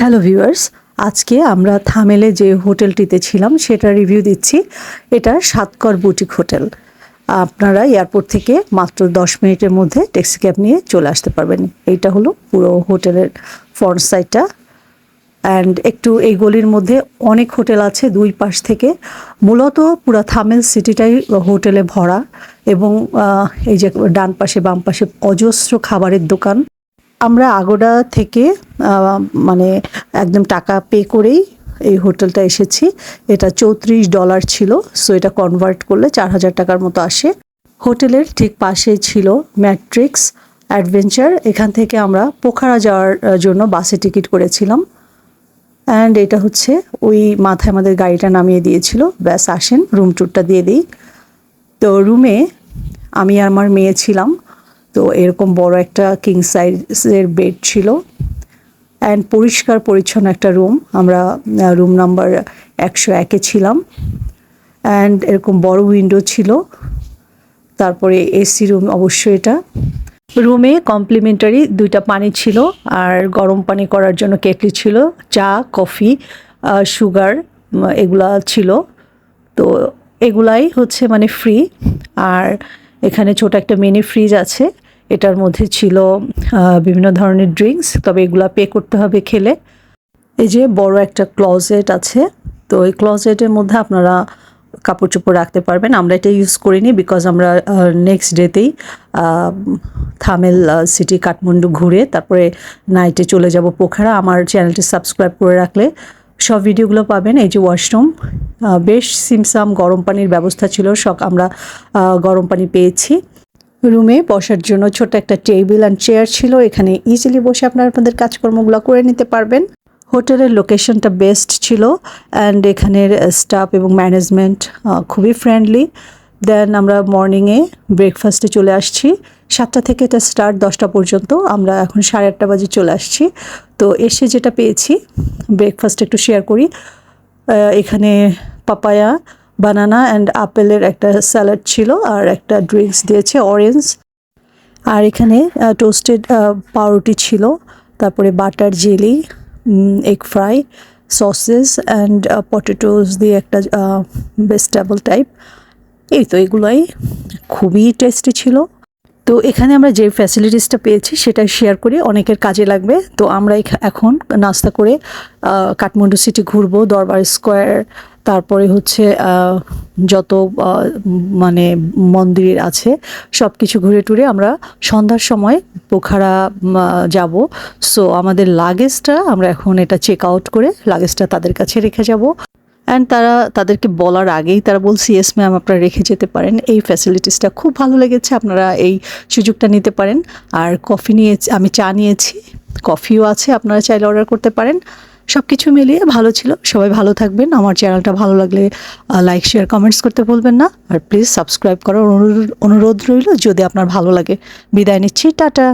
Hello viewers, আজকে আমরা থামেলে যে হোটেলটিতে ছিলাম সেটা রিভিউ দিচ্ছি। এটা সাতকর বুটিক হোটেল। আপনারা এয়ারপোর্ট থেকে মাত্র দশ মিনিটের মধ্যে ট্যাক্সি ক্যাব নিয়ে চলে আসতে পারবেন। এইটা হলো পুরো হোটেলের ফ্রন্ট সাইডটা অ্যান্ড একটু এই গলির মধ্যে অনেক হোটেল আছে দুই পাশ থেকে। মূলত পুরো থামেল সিটিটাই হোটেলে ভরা এবং এই যে ডান পাশে বাম পাশে অজস্র খাবারের দোকান। আমরা আগোডা থেকে মানে একদম টাকা পে করেই এই হোটেলটা এসেছি। এটা চৌত্রিশ ডলার ছিল সো এটা কনভার্ট করলে চার হাজার টাকার মতো আসে। হোটেলের ঠিক পাশেই ছিল ম্যাট্রিক্স অ্যাডভেঞ্চার এখান থেকে আমরা পোখারা যাওয়ার জন্য বাসে টিকিট করেছিলাম। অ্যান্ড এটা হচ্ছে ওই মাথায় আমাদের গাড়িটা নামিয়ে দিয়েছিল। ব্যাস, আসেন রুম ট্যুরটা দিয়ে দিই। তো রুমে আমি আর আমার মেয়ে ছিলাম। তো এরকম বড় একটা কিং সাইজের বেড ছিল। অ্যান্ড পরিষ্কার, পরিচ্ছন্ন একটা রুম আমরা রুম নাম্বার একশো একে ছিলাম। অ্যান্ড এরকম বড় উইন্ডো ছিল। তারপরে এসি রুম অবশ্যই এটা। রুমে কমপ্লিমেন্টারি দুইটা পানি ছিল। আর গরম পানি করার জন্য কেটলি ছিল। চা, কফি সুগার এগুলা ছিল। তো এগুলাই হচ্ছে মানে ফ্রি আর এখানে ছোট একটা মিনি ফ্রিজ আছে। এটার মধ্যে ছিল বিভিন্ন ধরনের ড্রিঙ্কস, তবে এগুলো পে করতে হবে খেলে। এই যে বড় একটা ক্লজেট আছে, তো এই ক্লজেটের মধ্যে আপনারা কাপড় চোপড় রাখতে পারবেন। আমরা এটা ইউজ করিনি বিকজ আমরা নেক্সট ডেতেই থামেল সিটি কাঠমান্ডু ঘুরে তারপরে নাইটে চলে যাব পোখারা। আমার চ্যানেলটি সাবস্ক্রাইব করে রাখলে সব ভিডিওগুলো পাবেন। এই যে ওয়াশরুম বেশ সিমসাম গরম পানির ব্যবস্থা ছিল সব আমরা গরম পানি পেয়েছি। রুমে বসার জন্য ছোট একটা টেবিল অ্যান্ড চেয়ার ছিল। এখানে ইজিলি বসে আপনারা আপনাদের কাজকর্মগুলো করে নিতে পারবেন। হোটেলের লোকেশনটা বেস্ট ছিল অ্যান্ড এখানের স্টাফ এবং ম্যানেজমেন্ট খুবই ফ্রেন্ডলি দেন আমরা মর্নিংয়ে ব্রেকফাস্টে চলে আসছি। সাতটা থেকে এটা স্টার্ট দশটা পর্যন্ত। আমরা এখন সাড়ে আটটা বাজে চলে আসছি। তো এসে যেটা পেয়েছি ব্রেকফাস্ট একটু শেয়ার করি। এখানে পাপায়া বানানা অ্যান্ড আপেলের একটা স্যালাড ছিল আর একটা ড্রিঙ্কস দিয়েছে অরেঞ্জ আর এখানে টোস্টেড পাউরুটি ছিল, তারপরে butter jelly egg fry sausage and potatoes দিয়ে একটা ভেজিটেবল টাইপ এই তো এগুলোই খুবই টেস্টি ছিল। তো এখানে আমরা যে ফ্যাসিলিটিসটা পেয়েছি সেটা শেয়ার করি, অনেকের কাজে লাগবে। তো আমরা এখা- এখন নাস্তা করে কাঠমান্ডু সিটি ঘুরবো, দরবার স্কোয়ার তারপরে হচ্ছে যত মানে মন্দির আছে সব কিছু ঘুরে টুরে আমরা সন্ধ্যার সময় পোখারা যাব। সো আমাদের লাগেজটা আমরা এখন এটা চেক আউট করে লাগেজটা তাদের কাছে রেখে যাব। অ্যান্ড তারা, তাদেরকে বলার আগেই তারা বলছি ইয়েস ম্যাম আপনারা রেখে যেতে পারেন। এই ফ্যাসিলিটিসটা খুব ভালো লেগেছে, আপনারা এই সুযোগটা নিতে পারেন। আর কফি নিয়ে, আমি চা নিয়েছি কফিও আছে, আপনারা চাইলে অর্ডার করতে পারেন। সব কিছু মিলিয়ে ভালো ছিল। সবাই ভালো থাকবেন। আমার চ্যানেলটা ভালো লাগলে লাইক শেয়ার কমেন্টস করতে বলবেন না। আর প্লিজ সাবস্ক্রাইব করার অনুরোধ রইল, যদি আপনার ভালো লাগে। বিদায় নিচ্ছি। টাটা।